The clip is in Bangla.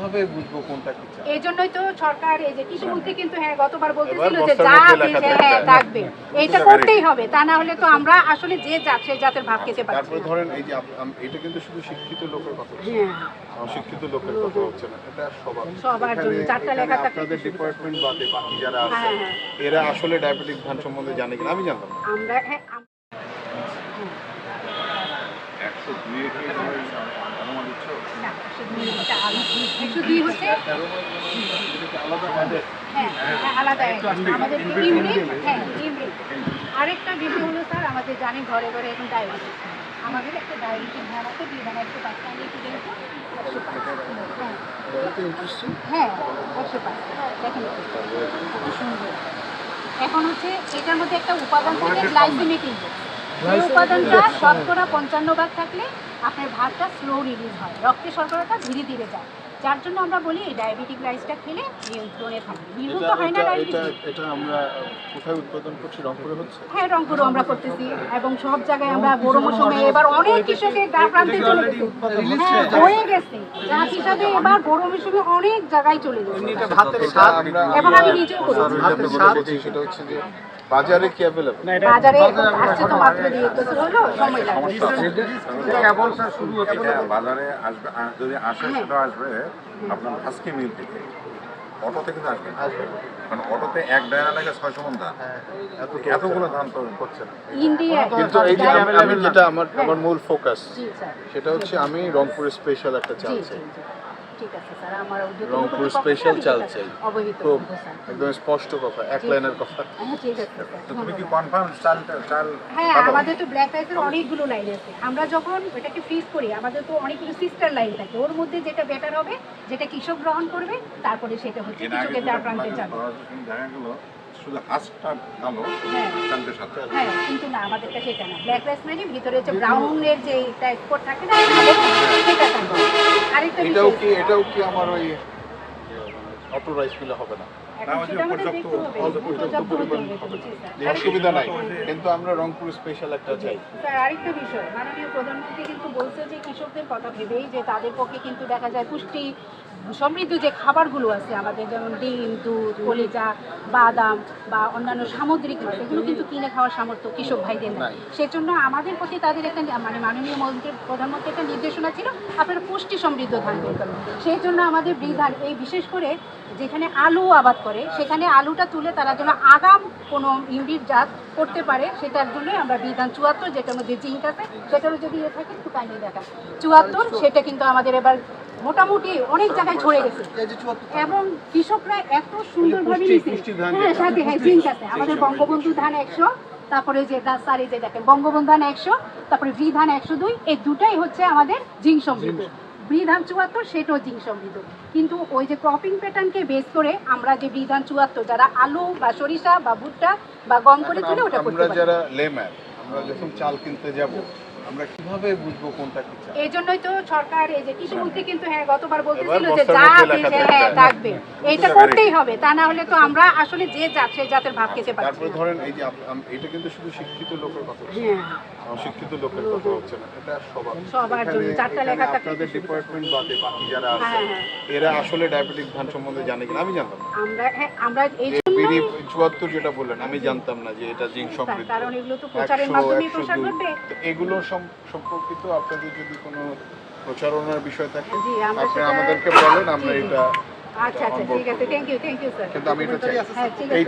কীভাবে বুঝব কোনটা কি এই জন্যই তো সরকার এই যে কৃষি মন্ত্রী কিন্তু হ্যাঁ গতবার বলতেছিল যে যা থাকবে। হ্যাঁ থাকবে। এইটা করতেই হবে তা না হলে তো আমরা আসলে যে জাত সেই জাতের ভাব খেতে পারছি তারপরে ধরেন এই যে এটা কিন্তু শুধু শিক্ষিত লোকের কথা হ্যাঁ। অশিক্ষিত লোকের কথা হচ্ছে না এটা সবার। সবার জন্য, চারটা লেখা থাকলে আপনাদের ডিপার্টমেন্ট বাদে বাকি যারা আছে হ্যাঁ, হ্যাঁ। এরা আসলে ডায়াবেটিক ধান সম্বন্ধে জানে কিনা? আমি জানতাম না। আমরা হ্যাঁ। আরেকটা বিষয় হলো স্যার আমাদের জানেন ঘরে ঘরে এখন ডায়াবেটিস আমাদের একটা ডায়াবেটিস ধান আছে দুই ধান একশো পাঁচ টাকা একটু দেখো একশো পাঁচ হ্যাঁ হ্যাঁ একশো এখন হচ্ছে এটার মধ্যে একটা উপাদান থাকে গ্লাইসেমিক ইন্ডেক্স এই উপাদানটা শতকরা পঞ্চান্ন ভাগ থাকলে আপনার ভাতটা স্লো রিলিজ হয়। রক্তে শর্করাটা ধীরে ধীরে যায়। যার জন্য আমরা বলি এই ডায়াবেটিক রাইসটা খেলে নিয়ন্ত্রণে থাকে। নিয়ন্ত্রণ তো হয় না এটা এটা আমরা কোথায় উৎপাদন করছি? রংপুরে হচ্ছে? হ্যাঁ রংপুরও আমরা করতেছি এবং সব জায়গায় আমরা বড় মৌসুমে এবার অনেক কৃষকের গা প্রান্তে চলে গেছে। হ্যাঁ হয়ে গেছে। যা হিসাবে এবার বড় মৌসুমে অনেক জায়গায় চলে গেছে। এবং আমি নিজেও করি। হচ্ছে বাজারে কি অ্যাভেলেবল বাজারে আসছে তো মাত্র দিয়ে তো হলো সময় লাগবে। কেবল স্যার শুরু এটা বাজারে আসবে যদি আসে সেটা আসবে আপনার আজকে মিল থেকে। অটোতে কিন্তু আসবে না। কারণ অটোতে এক ডায়রা লাগে ছয়শো মন ধান এতগুলো ধান তো করছে না। ইন্ডিয়া কিন্তু এই যে আমি- যেটা আমার আমার মূল ফোকাস সেটা হচ্ছে আমি রংপুর স্পেশাল একটা চাল চাই। ঠিক আছে স্যার। আমার রংপুর স্পেশাল চাল চাই খুব একদম স্পষ্ট কথা এক লাইনের কথা। হ্যাঁ ঠিক আছে তো তুমি কি কনফার্ম চালটা চাল হ্যাঁ আমাদের তো ব্ল্যাক রাইসের অনেকগুলো লাইন আছে। আমরা যখন এটাকে ফ্রিজ করি আমাদের তো অনেকগুলো সিস্টার লাইন থাকে। ওর মধ্যে যেটা বেটার হবে যেটা কৃষক গ্রহণ করবে তারপরে সেটা হচ্ছে কৃষকের দ্বার প্রান্তে যাবে শুধু হাঁসটা ভালো হ্যাঁ। সাথে। হ্যাঁ কিন্তু না আমাদেরটা সেটা না। ব্ল্যাক রাইস মানে ভিতরে হচ্ছে ব্রাউনের যে স্পট থাকে না সেটা থাকে এটাও কি এটাও কি আমার ওই অটো রাইস মিলে হবে না? অসুবিধা নাই কিন্তু আমরা রংপুর স্পেশাল একটা চাই। স্যার আরেকটা বিষয় মাননীয় প্রধানমন্ত্রী কিন্তু বলছে যে কৃষকদের কথা ভেবেই যে তাদের পক্ষে কিন্তু দেখা যায় পুষ্টি সমৃদ্ধ যে খাবারগুলো আছে আমাদের যেমন ডিম দুধ কলিজা বাদাম বা অন্যান্য সামুদ্রিক মাছ এগুলো কিন্তু কিনে খাওয়ার সামর্থ্য কৃষক ভাইদের নাই। সেজন্য আমাদের প্রতি তাদের একটা মানে মাননীয় মন্ত্রী প্রধানমন্ত্রী একটা নির্দেশনা ছিল আপনারা পুষ্টি সমৃদ্ধ ধান বের সেই জন্য আমাদের বৃধান এই বিশেষ করে যেখানে আলু আবাদ করে সেখানে আলুটা তুলে তারা যেন আগাম কোনো ইউনিট জাত করতে পারে সেটার জন্যই আমরা বিধান চুয়াত্তর যেটার মধ্যে জিঙ্ক আছে সেটারও যদি ইয়ে থাকে একটু কাইন্ডলি দেখা চুয়াত্তর সেটা কিন্তু আমাদের এবার মোটামুটি অনেক জায়গায় ছড়ে গেছে। এবং কৃষকরা এত সুন্দরভাবে ধান হ্যাঁ। সাথে হ্যাঁ জিঙ্ক আছে। আমাদের বঙ্গবন্ধু ধান একশো তারপরে যে দা- সারি যে দেখেন বঙ্গবন্ধু ধান একশো তারপরে ভি ধান একশো দুই এই দুটাই হচ্ছে আমাদের জিঙ্ক সমৃদ্ধ। ব্রি ধান চুয়াত্তর সেটাও জিঙ্ক সমৃদ্ধ কিন্তু ওই যে ক্রপিং প্যাটার্নকে বেস করে আমরা যে বৃধান চুয়াত্তর যারা আলু বা সরিষা বা ভুট্টা বা গম করে তুলে ওটা করতে পারি। আমরা যারা লেম্যান আমরা যখন চাল কিনতে যাব আমরা কীভাবে বুঝব কোনটা কি এই জন্যই তো সরকার এই যে কৃষি মন্ত্রী কিন্তু হ্যাঁ গতবার বলতেছিল যে যা। হ্যাঁ থাকবে। এইটা করতেই হবে তা না হলে তো আমরা আসলে যে জাত সেই জাতের ভাব খেতে পারছি তারপরে ধরেন এই যে এটা কিন্তু শুধু শিক্ষিত লোকের কথা হ্যাঁ। অশিক্ষিত লোকের কথা হচ্ছে না। এটা সবার। সবার জন্য, চারটা লেখা থাকলে আপনাদের ডিপার্টমেন্ট বাদে বাকি যারা আছে হ্যাঁ, হ্যাঁ। এরা আসলে ডায়াবেটিক ধান সম্বন্ধে জানে কিনা? আমি জানতাম আমরা হ্যাঁ আমরা এই বিড়ি চুয়াত্তর যেটা বললেন আমি জানতাম না যে এটা জিঙ্ক সমৃদ্ধ। কারণ এগুলো তো প্রচারের মাধ্যমে দুই। করবে এগুলো সম- সম্পর্কিত আপনাদের যদি কোনো প্রচারণার বিষয় থাকে জি, আমরা আমাদেরকে বলেন আমরা। এটা আচ্ছা আচ্ছা ঠিক আছে। Thank you thank you sir কিন্তু আমি এটা চাই। হ্যাঁ এই